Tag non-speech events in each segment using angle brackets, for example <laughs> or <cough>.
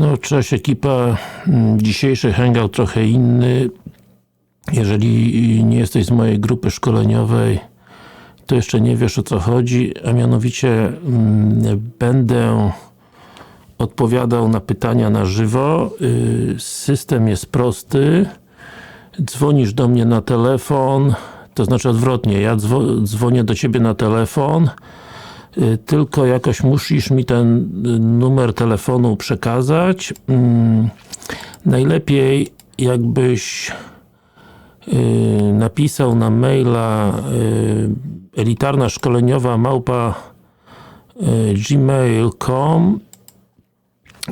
No, cześć ekipa. Mm, Dzisiejszy hangout trochę inny. Jeżeli nie jesteś z mojej grupy szkoleniowej, to jeszcze nie wiesz o co chodzi, a mianowicie mm, będę odpowiadał na pytania na żywo. Y, System jest prosty. Dzwonisz do mnie na telefon, to znaczy odwrotnie, ja dzwo- dzwonię do ciebie na telefon, tylko jakoś musisz mi ten y, numer telefonu przekazać. Mm, Najlepiej jakbyś y, napisał na maila y, elitarna szkoleniowa małpa y, gmail.com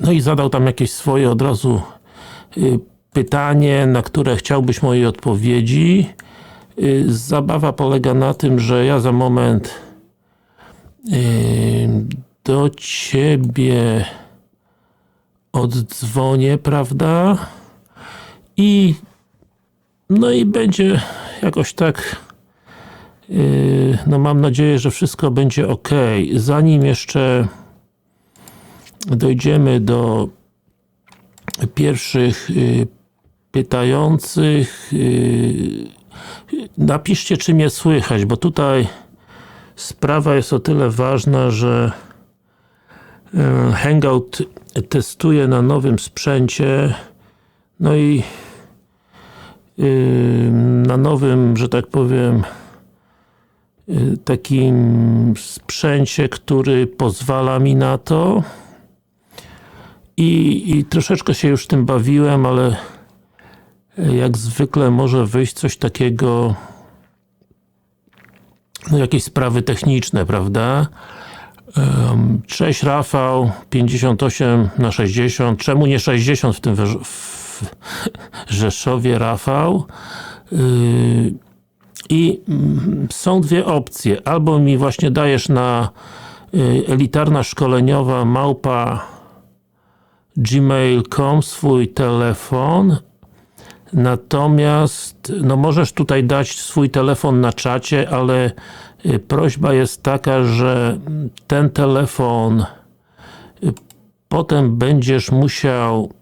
no i zadał tam jakieś swoje od razu y, pytanie, na które chciałbyś mojej odpowiedzi. Y, Zabawa polega na tym, że ja za moment y, do Ciebie oddzwonię, prawda? I no i będzie jakoś tak y, no mam nadzieję, że wszystko będzie ok. Zanim jeszcze dojdziemy do pierwszych y, pytających, y, napiszcie czy mnie słychać, bo tutaj sprawa jest o tyle ważna, że y, Hangout testuję na nowym sprzęcie no i y, na nowym, że tak powiem y, takim sprzęcie, który pozwala mi na to. I, i troszeczkę się już tym bawiłem, ale jak zwykle może wyjść coś takiego no jakieś sprawy techniczne, prawda? Cześć Rafał, 58 na 60. Czemu nie 60 w tym w <laughs> Rzeszowie, Rafał? Yy, I mm, są dwie opcje. Albo mi właśnie dajesz na y, elitarna szkoleniowa małpa gmail.com swój telefon natomiast no możesz tutaj dać swój telefon na czacie, ale y, prośba jest taka, że ten telefon y, potem będziesz musiał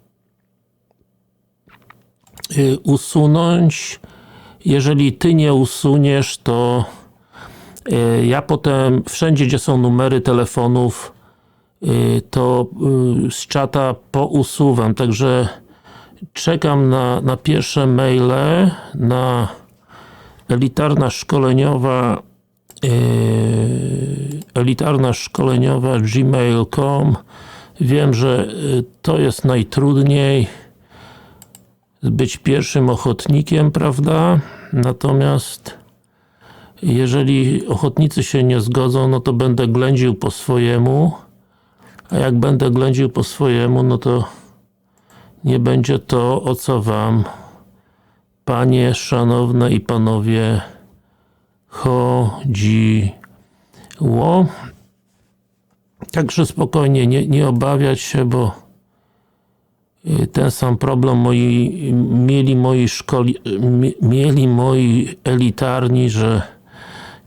y, usunąć. Jeżeli Ty nie usuniesz, to ja potem wszędzie, gdzie są numery telefonów to z czata pousuwam, także czekam na, na pierwsze maile, na elitarna szkoleniowa yy, elitarna szkoleniowa gmail.com wiem, że y, to jest najtrudniej być pierwszym ochotnikiem, prawda? Natomiast jeżeli ochotnicy się nie zgodzą, no to będę ględził po swojemu a jak będę ględził po swojemu, no to nie będzie to, o co wam panie szanowne i panowie chodziło. Także spokojnie, nie, nie obawiać się, bo y, ten sam problem moi, mieli moi szkoli, mi- mieli moi elitarni, że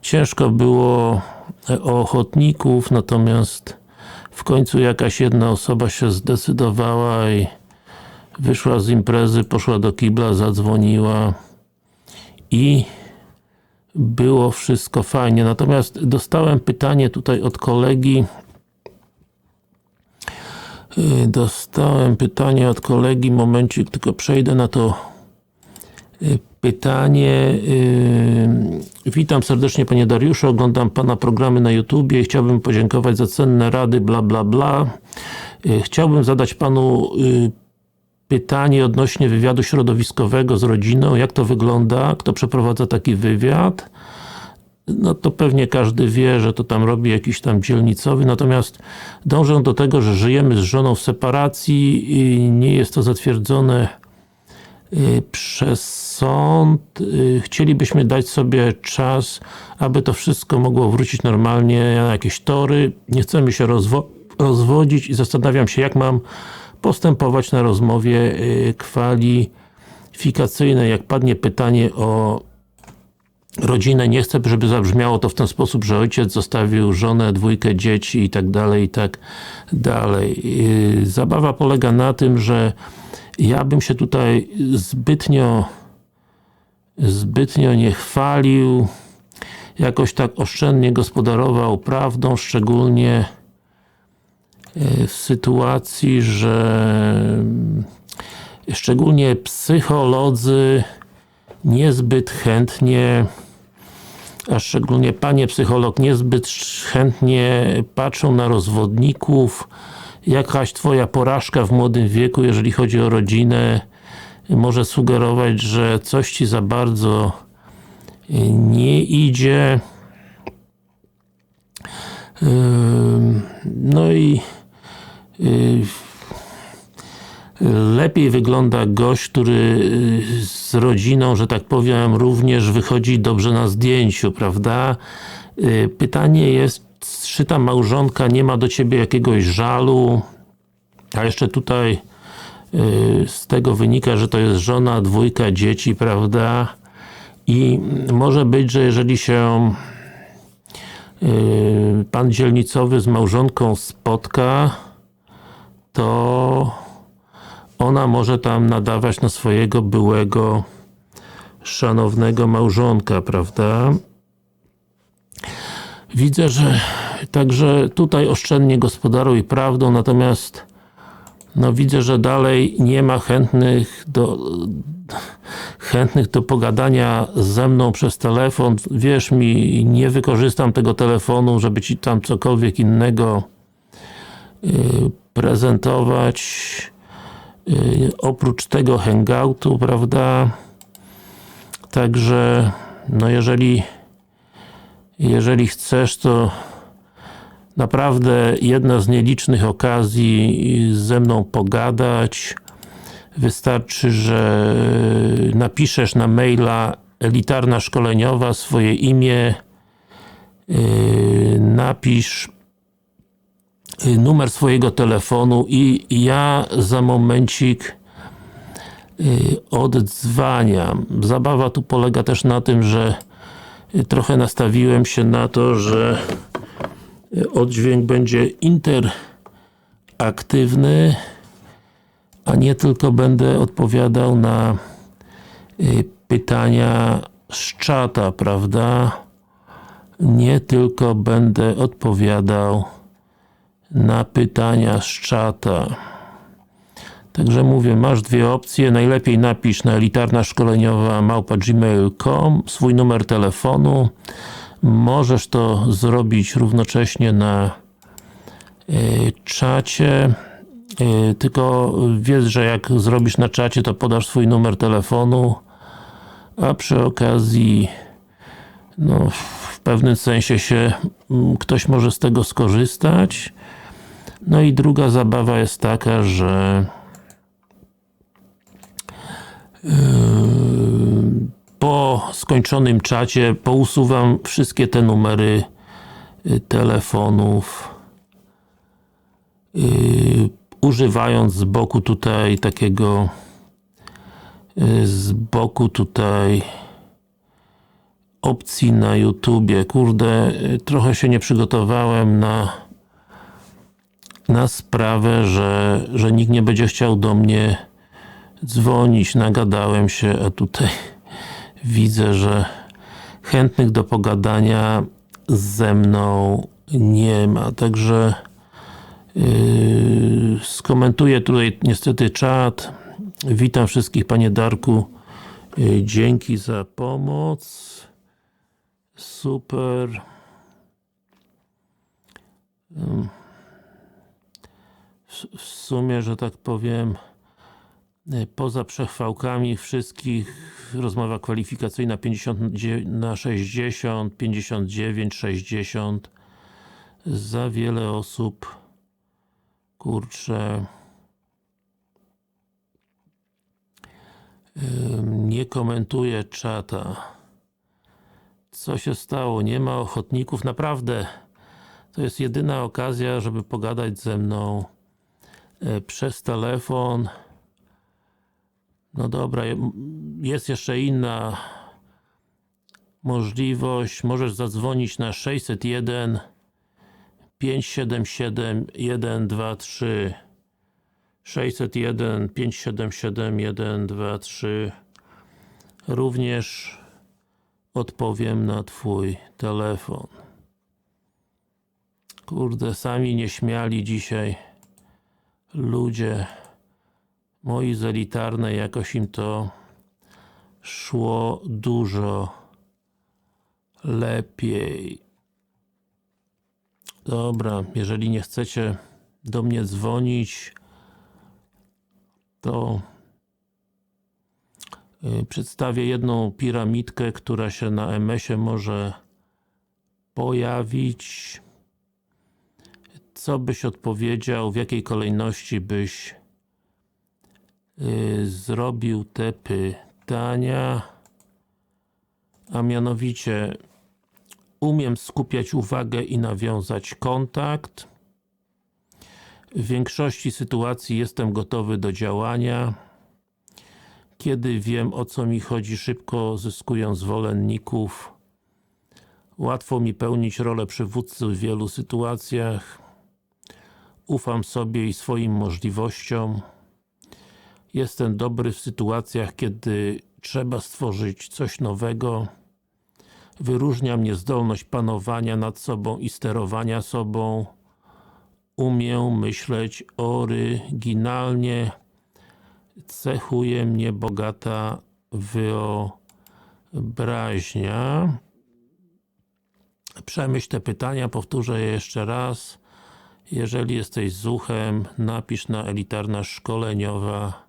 ciężko było o ochotników, natomiast w końcu jakaś jedna osoba się zdecydowała i wyszła z imprezy, poszła do kibla, zadzwoniła i było wszystko fajnie. Natomiast dostałem pytanie tutaj od kolegi Yy, Dostałem pytanie od kolegi, momencik, tylko przejdę na to yy, pytanie. Yy, Witam serdecznie Panie Dariuszu, oglądam Pana programy na YouTubie i chciałbym podziękować za cenne rady, bla bla bla. Chciałbym zadać Panu pytanie odnośnie wywiadu środowiskowego z rodziną, jak to wygląda, kto przeprowadza taki wywiad. No to pewnie każdy wie, że to tam robi jakiś tam dzielnicowy, natomiast dążę do tego, że żyjemy z żoną w separacji i nie jest to zatwierdzone y, przez sąd. Y, Chcielibyśmy dać sobie czas, aby to wszystko mogło wrócić normalnie na jakieś tory. Nie chcemy się rozwo- rozwodzić i zastanawiam się, jak mam postępować na rozmowie y, kwalifikacyjnej, jak padnie pytanie o rodzinę. Nie chcę, żeby zabrzmiało to w ten sposób, że ojciec zostawił żonę, dwójkę dzieci i tak dalej, i tak dalej. Yy, Zabawa polega na tym, że ja bym się tutaj zbytnio zbytnio nie chwalił, jakoś tak oszczędnie gospodarował prawdą, szczególnie w sytuacji, że szczególnie psycholodzy niezbyt chętnie a szczególnie panie psycholog niezbyt chętnie patrzą na rozwodników. Jakaś twoja porażka w młodym wieku, jeżeli chodzi o rodzinę, może sugerować, że coś ci za bardzo nie idzie. No i lepiej wygląda gość, który z rodziną, że tak powiem, również wychodzi dobrze na zdjęciu, prawda? Pytanie jest, czy ta małżonka nie ma do ciebie jakiegoś żalu, a jeszcze tutaj z tego wynika, że to jest żona, dwójka dzieci, prawda? I może być, że jeżeli się pan dzielnicowy z małżonką spotka, to ona może tam nadawać na swojego byłego szanownego małżonka, prawda? Widzę, że także tutaj oszczędnie gospodaruj prawdą, natomiast no widzę, że dalej nie ma chętnych do chętnych do pogadania ze mną przez telefon. Wierz mi, nie wykorzystam tego telefonu, żeby Ci tam cokolwiek innego yy, prezentować yy, oprócz tego hangoutu, prawda? Także, no jeżeli jeżeli chcesz, to naprawdę jedna z nielicznych okazji ze mną pogadać. Wystarczy, że napiszesz na maila elitarna szkoleniowa swoje imię, napisz numer swojego telefonu i ja za momencik yy, oddzwaniam. Zabawa tu polega też na tym, że trochę nastawiłem się na to, że oddźwięk będzie interaktywny, a nie tylko będę odpowiadał na pytania z czata, prawda? Nie tylko będę odpowiadał na pytania z czata. Także mówię, masz dwie opcje, najlepiej napisz na elitarna szkoleniowa małpa gmail.com swój numer telefonu. Możesz to zrobić równocześnie na y, czacie. Y, tylko wiedz, że jak zrobisz na czacie, to podasz swój numer telefonu, a przy okazji no, w pewnym sensie się ktoś może z tego skorzystać. No i druga zabawa jest taka, że po skończonym czacie pousuwam wszystkie te numery telefonów używając z boku tutaj takiego z boku tutaj opcji na YouTubie. Kurde, trochę się nie przygotowałem na na sprawę, że, że nikt nie będzie chciał do mnie dzwonić, nagadałem się, a tutaj <laughs> widzę, że chętnych do pogadania ze mną nie ma, także yy, skomentuję tutaj niestety czat. Witam wszystkich Panie Darku. Yy, dzięki za pomoc. Super. Yy. W, sumie, że tak powiem, poza przechwałkami wszystkich rozmowa kwalifikacyjna 50 na 60, 59, 60 za wiele osób kurczę nie komentuje czata. Co się stało, nie ma ochotników, naprawdę to jest jedyna okazja, żeby pogadać ze mną przez telefon. No dobra, jest jeszcze inna możliwość, możesz zadzwonić na 601 577 123 601 577 123 Również odpowiem na Twój telefon. Kurde, sami nieśmiali dzisiaj ludzie moi z elitarnej, jakoś im to szło dużo lepiej. Dobra, jeżeli nie chcecie do mnie dzwonić, to y, przedstawię jedną piramidkę, która się na MS-ie może pojawić. Co byś odpowiedział, w jakiej kolejności byś y, zrobił te pytania? A mianowicie umiem skupiać uwagę i nawiązać kontakt. W większości sytuacji jestem gotowy do działania. Kiedy wiem o co mi chodzi, szybko zyskuję zwolenników. Łatwo mi pełnić rolę przywódcy w wielu sytuacjach. Ufam sobie i swoim możliwościom. Jestem dobry w sytuacjach, kiedy trzeba stworzyć coś nowego. Wyróżnia mnie zdolność panowania nad sobą i sterowania sobą. Umiem myśleć oryginalnie. Cechuje mnie bogata wyobraźnia. Przemyśl te pytania, powtórzę je jeszcze raz. Jeżeli jesteś zuchem, napisz na elitarna szkoleniowa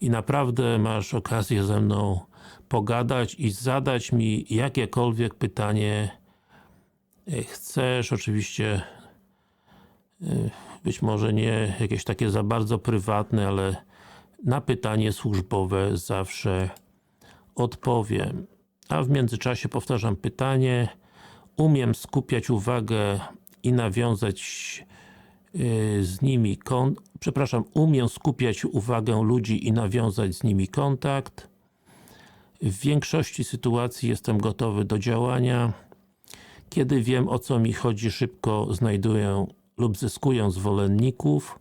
i naprawdę masz okazję ze mną pogadać i zadać mi jakiekolwiek pytanie chcesz, oczywiście być może nie jakieś takie za bardzo prywatne, ale na pytanie służbowe zawsze odpowiem. A w międzyczasie powtarzam pytanie. Umiem skupiać uwagę i nawiązać z nimi kon... przepraszam, umiem skupiać uwagę ludzi i nawiązać z nimi kontakt. W większości sytuacji jestem gotowy do działania. Kiedy wiem o co mi chodzi, szybko znajduję lub zyskuję zwolenników.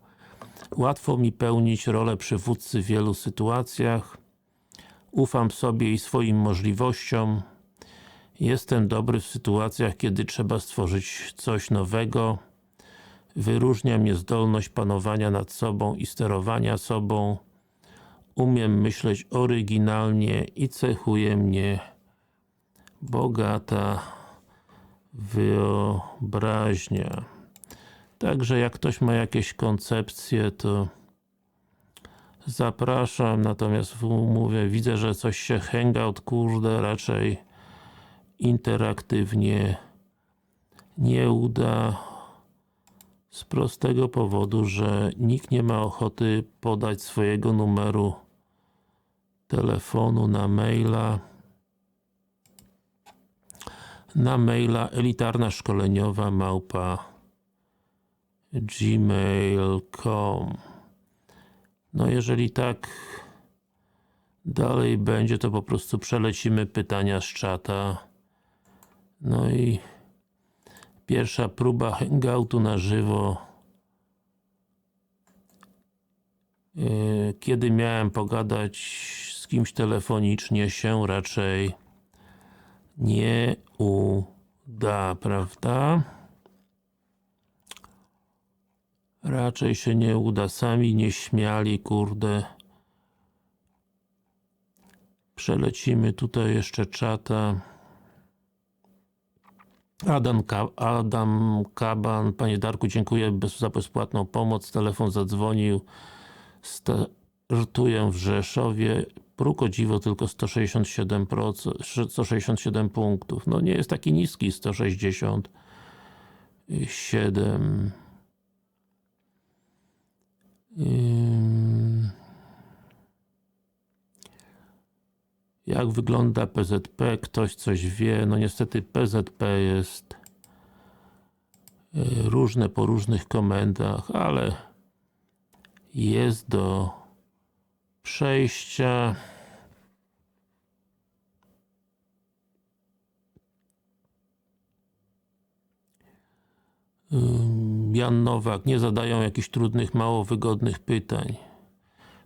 Łatwo mi pełnić rolę przywódcy w wielu sytuacjach. Ufam sobie i swoim możliwościom. Jestem dobry w sytuacjach, kiedy trzeba stworzyć coś nowego. Wyróżnia mnie zdolność panowania nad sobą i sterowania sobą. Umiem myśleć oryginalnie i cechuje mnie bogata wyobraźnia. Także jak ktoś ma jakieś koncepcje, to zapraszam, natomiast mówię, widzę, że coś się hangout, kurde, raczej interaktywnie nie uda z prostego powodu, że nikt nie ma ochoty podać swojego numeru telefonu na maila na maila elitarna szkoleniowa małpa gmail.com No jeżeli tak dalej będzie, to po prostu przelecimy pytania z czata no i pierwsza próba hangoutu na żywo kiedy miałem pogadać z kimś telefonicznie się raczej nie uda, prawda? Raczej się nie uda, sami nie śmiali, kurde. Przelecimy tutaj jeszcze czata. Adam, Adam Kaban, Panie Darku, dziękuję za bezpłatną pomoc. Telefon zadzwonił. Startuję w Rzeszowie. Próg o dziwo tylko 167%, 167 punktów. No nie jest taki niski, 167. Jak wygląda PZP? Ktoś coś wie? No niestety PZP jest e, różne po różnych komendach, ale jest do przejścia. Jan Nowak, nie zadają jakichś trudnych, mało wygodnych pytań.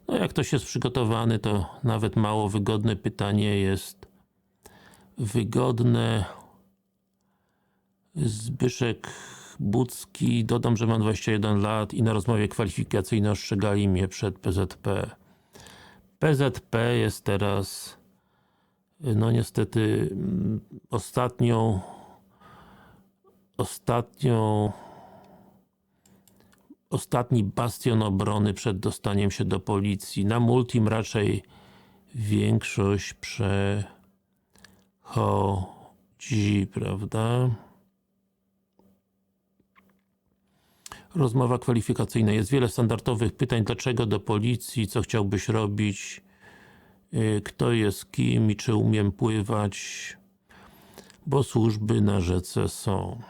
No jak ktoś jest przygotowany, to nawet mało wygodne pytanie jest wygodne. Zbyszek Bucki, dodam, że mam 21 lat i na rozmowie kwalifikacyjnej ostrzegali mnie przed PZP. PZP jest teraz no niestety mm, ostatnią ostatnią ostatni bastion obrony przed dostaniem się do policji. Na Multim raczej większość przechodzi, prawda? Rozmowa kwalifikacyjna. Jest wiele standardowych pytań. Dlaczego do policji? Co chciałbyś robić? Yy, Kto jest kim i czy umiem pływać? Bo służby na rzece są.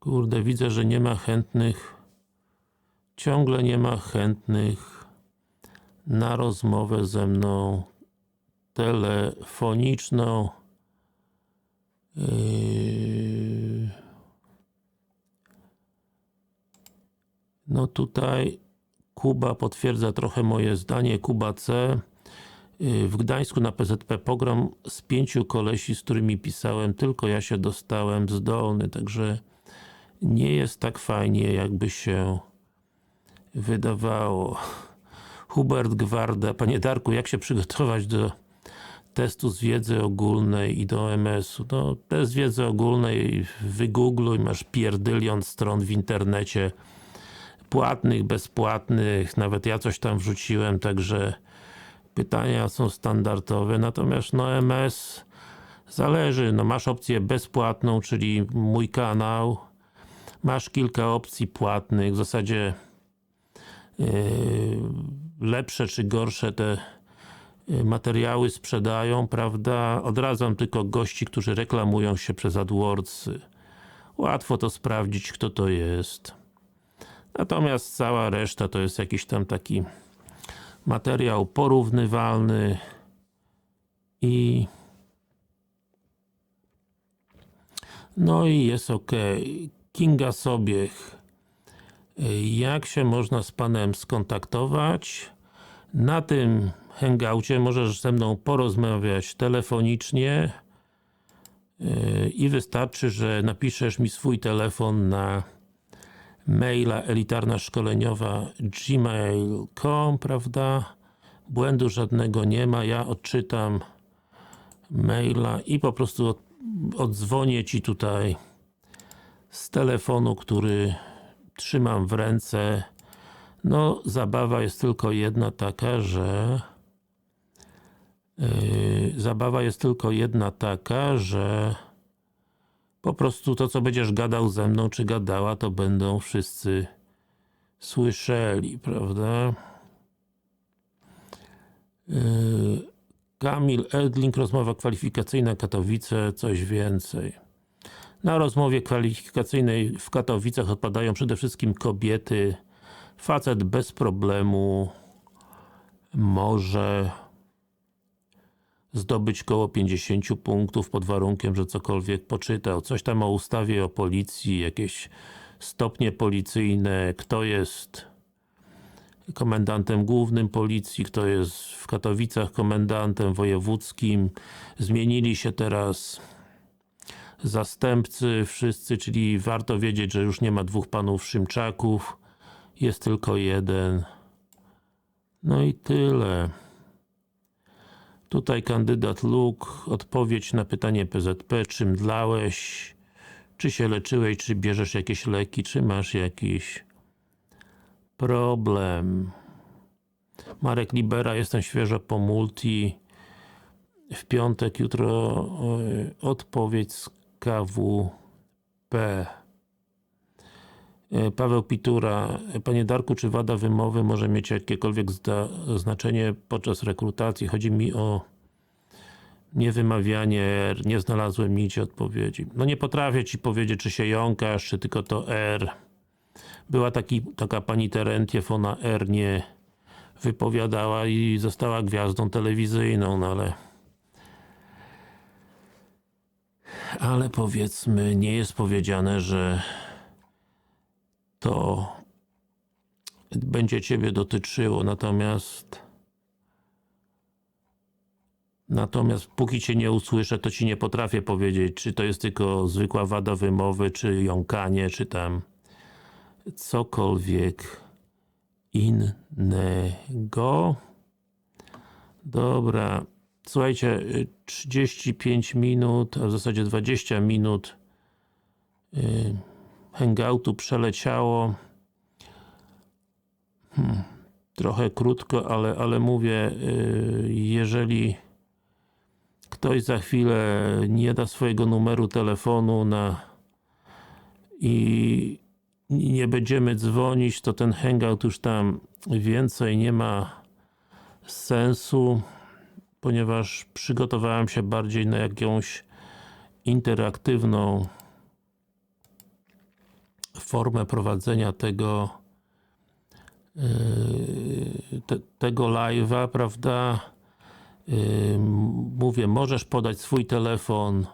Kurde, widzę, że nie ma chętnych. Ciągle nie ma chętnych na rozmowę ze mną telefoniczną. Yy... No tutaj Kuba potwierdza trochę moje zdanie, Kuba C. Yy, W Gdańsku na PZP pogrom z pięciu kolesi, z którymi pisałem, tylko ja się dostałem zdolny, także nie jest tak fajnie, jakby się wydawało. Hubert Gwarda. Panie Darku, jak się przygotować do testu z wiedzy ogólnej i do MS-u? No, test wiedzy ogólnej wygoogluj, masz pierdylion stron w internecie płatnych, bezpłatnych, nawet ja coś tam wrzuciłem, także pytania są standardowe, natomiast no MS zależy, no masz opcję bezpłatną, czyli mój kanał, masz kilka opcji płatnych, w zasadzie yy, lepsze czy gorsze te yy, materiały sprzedają, prawda? Odradzam tylko gości, którzy reklamują się przez AdWordsy. Łatwo to sprawdzić, kto to jest. Natomiast cała reszta to jest jakiś tam taki materiał porównywalny i no i jest ok. Kinga Sobiech jak się można z Panem skontaktować? Na tym hangoucie możesz ze mną porozmawiać telefonicznie yy, i wystarczy, że napiszesz mi swój telefon na maila elitarna szkoleniowa gmail.com, prawda? Błędu żadnego nie ma, ja odczytam maila i po prostu od, odzwonię Ci tutaj z telefonu, który trzymam w ręce. No, zabawa jest tylko jedna taka, że yy, zabawa jest tylko jedna taka, że po prostu to, co będziesz gadał ze mną, czy gadała, to będą wszyscy słyszeli, prawda? Yy, Kamil Edling, rozmowa kwalifikacyjna Katowice, coś więcej. Na rozmowie kwalifikacyjnej w Katowicach odpadają przede wszystkim kobiety. Facet bez problemu może zdobyć koło 50 punktów pod warunkiem, że cokolwiek poczytał. Coś tam o ustawie o policji, jakieś stopnie policyjne, kto jest komendantem głównym policji, kto jest w Katowicach komendantem wojewódzkim. Zmienili się teraz zastępcy wszyscy, czyli warto wiedzieć, że już nie ma dwóch panów Szymczaków, jest tylko jeden. No i tyle. Tutaj kandydat Luke, odpowiedź na pytanie PZP, czym dlałeś, czy się leczyłeś, czy bierzesz jakieś leki, czy masz jakiś problem. Marek Libera, jestem świeżo po multi. W piątek, jutro yy, odpowiedź z KWP. Yy, Paweł Pitura, Panie Darku, czy wada wymowy może mieć jakiekolwiek znaczenie podczas rekrutacji? Chodzi mi o niewymawianie R, nie znalazłem nic odpowiedzi. No nie potrafię Ci powiedzieć, czy się jąkasz, czy tylko to R. Była taki, taka pani Terentiew, ona R nie wypowiadała i została gwiazdą telewizyjną, no ale ale powiedzmy, nie jest powiedziane, że to będzie Ciebie dotyczyło, natomiast natomiast póki Cię nie usłyszę, to Ci nie potrafię powiedzieć, czy to jest tylko zwykła wada wymowy, czy jąkanie, czy tam cokolwiek innego. Dobra, słuchajcie, y, 35 minut, a w zasadzie 20 minut y, hangoutu przeleciało. Hmm, trochę krótko, ale, ale mówię, y, jeżeli ktoś za chwilę nie da swojego numeru telefonu na i nie będziemy dzwonić, to ten hangout już tam więcej nie ma sensu, ponieważ przygotowałem się bardziej na jakąś interaktywną formę prowadzenia tego yy, te, tego live'a, prawda? Yy, mówię, możesz podać swój telefon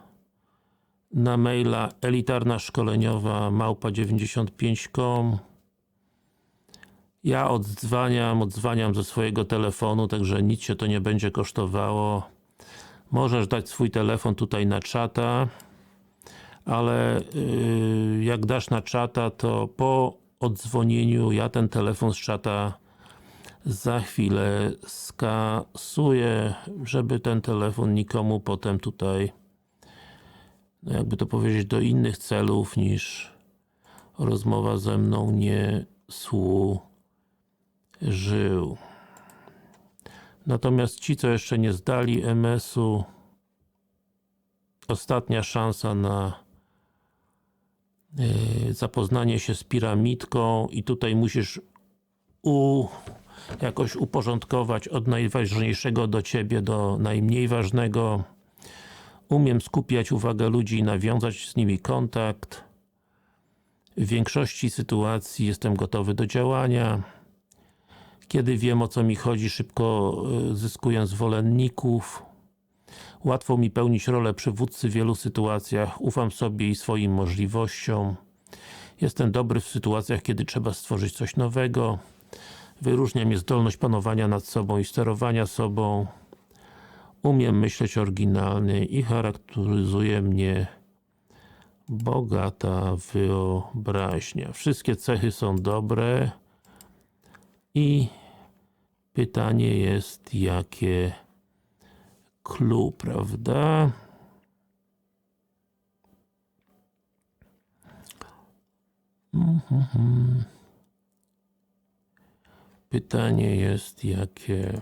na maila elitarna szkoleniowa małpa 95.com ja oddzwaniam, oddzwaniam ze swojego telefonu, także nic się to nie będzie kosztowało. Możesz dać swój telefon tutaj na czata, ale yy, jak dasz na czata, to po oddzwonieniu ja ten telefon z czata za chwilę skasuję, żeby ten telefon nikomu potem tutaj no jakby to powiedzieć, do innych celów niż rozmowa ze mną nie służył. Natomiast ci, co jeszcze nie zdali MS-u, ostatnia szansa na zapoznanie się z piramidką i tutaj musisz u, jakoś uporządkować od najważniejszego do Ciebie do najmniej ważnego. Umiem skupiać uwagę ludzi i nawiązać z nimi kontakt. W większości sytuacji jestem gotowy do działania. Kiedy wiem o co mi chodzi, szybko y, zyskuję zwolenników. Łatwo mi pełnić rolę przywódcy w wielu sytuacjach. Ufam sobie i swoim możliwościom. Jestem dobry w sytuacjach, kiedy trzeba stworzyć coś nowego. Wyróżnia mnie zdolność panowania nad sobą i sterowania sobą. Umiem myśleć oryginalnie i charakteryzuje mnie bogata wyobraźnia. Wszystkie cechy są dobre i pytanie jest, jakie clue, prawda? Mhm. Pytanie jest, jakie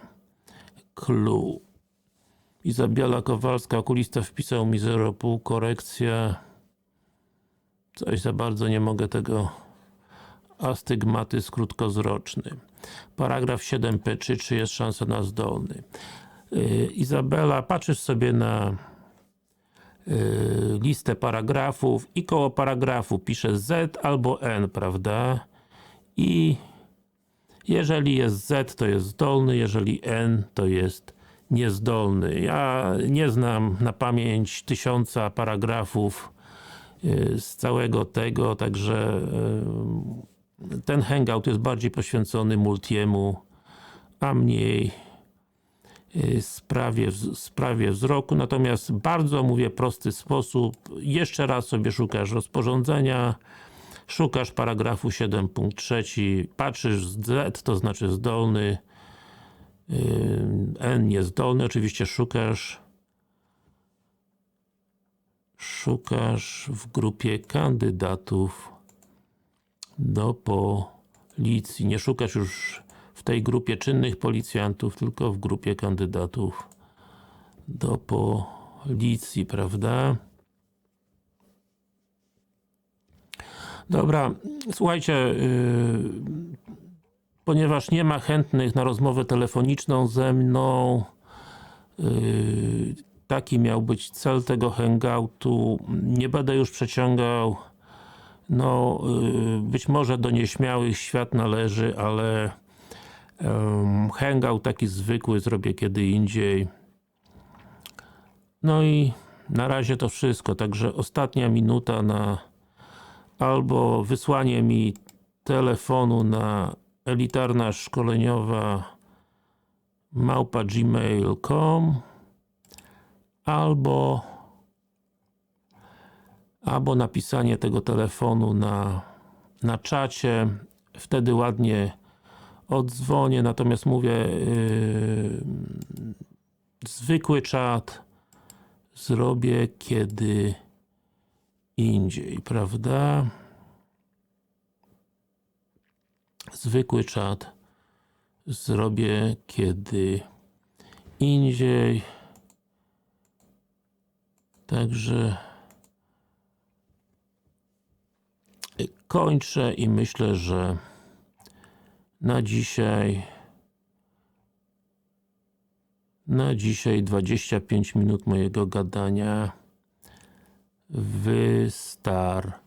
clue. Izabela Kowalska, okulista wpisał mi 0,5, korekcja. Coś za bardzo nie mogę tego astygmatyzm krótkowzroczny. Paragraf 7p, czy, czy jest szansa na zdolny. Yy, Izabela, patrzysz sobie na yy, listę paragrafów i koło paragrafu pisze Z albo N, prawda? I jeżeli jest Z, to jest zdolny, jeżeli N, to jest niezdolny. Ja nie znam na pamięć tysiąca paragrafów yy, z całego tego, także ten hangout jest bardziej poświęcony multiemu, a mniej sprawie, sprawie wzroku, natomiast bardzo, mówię, prosty sposób. Jeszcze raz sobie szukasz rozporządzenia, szukasz paragrafu 7.3, patrzysz Z, to znaczy zdolny, N niezdolny, oczywiście szukasz szukasz w grupie kandydatów do policji. Nie szukasz już w tej grupie czynnych policjantów, tylko w grupie kandydatów do policji, prawda? Dobra, słuchajcie, yy, ponieważ nie ma chętnych na rozmowę telefoniczną ze mną, yy, taki miał być cel tego hangoutu, nie będę już przeciągał no, yy, być może do nieśmiałych świat należy, ale hangout taki zwykły zrobię kiedy indziej. No i na razie to wszystko, także ostatnia minuta na albo wysłanie mi telefonu na elitarna szkoleniowa małpa gmail.com albo albo napisanie tego telefonu na, na czacie wtedy ładnie odzwonię, natomiast mówię yy, zwykły czat zrobię kiedy indziej, prawda? Zwykły czat zrobię kiedy indziej. Także kończę i myślę, że na dzisiaj na dzisiaj 25 minut mojego gadania wystarczy.